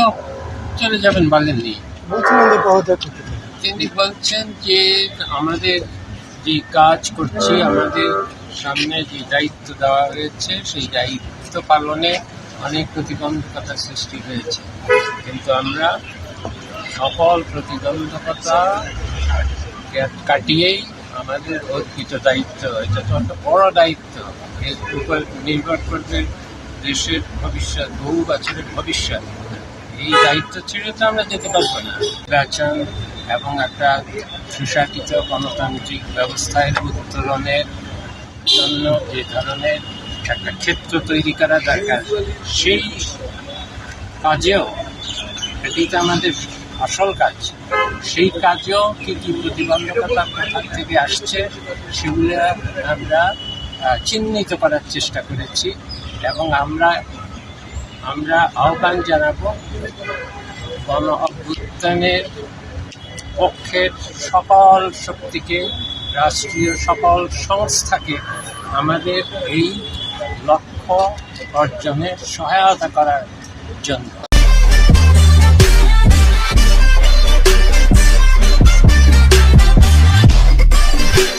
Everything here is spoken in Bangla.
তো চলে যাবেন বলছিলেন যে পদত্যাগ তিনি বলছেন যে আমাদের যে কাজ করছি আমাদের সামনে যে দায়িত্ব দেওয়া হয়েছে সেই দায়িত্ব পালনে অনেক প্রতিবন্ধকতা সৃষ্টি হয়েছে। কিন্তু আমরা সকল প্রতিবন্ধকতা কাটিয়েই আমাদের অর্পিত দায়িত্ব এটা তো একটা বড় দায়িত্ব। এর উপর নির্ভর করবে দেশের ভবিষ্যৎ বহু বছরের ভবিষ্যৎ। এই দায়িত্ব ছেড়ে তো আমরা যেতে পারব না। নির্বাচন এবং একটা সুশাসিত গণতান্ত্রিক ব্যবস্থায় উত্তরণের জন্য যে ধরনের একটা ক্ষেত্র তৈরি করা দরকার, সেই কাজেও এটি তো আমাদের আসল কাজ। সেই কাজেও কি কি প্রতিবন্ধকতা কোথা থেকে আসছে সেগুলো আমরা চিহ্নিত করার চেষ্টা করেছি এবং আমরা আমরা আহ্বান জানাব গণ অভ্যুত্থানের পক্ষের সকল শক্তিকে, রাষ্ট্রীয় সকল সংস্থাকে আমাদের এই লক্ষ্য অর্জনে সহায়তা করার জন্য।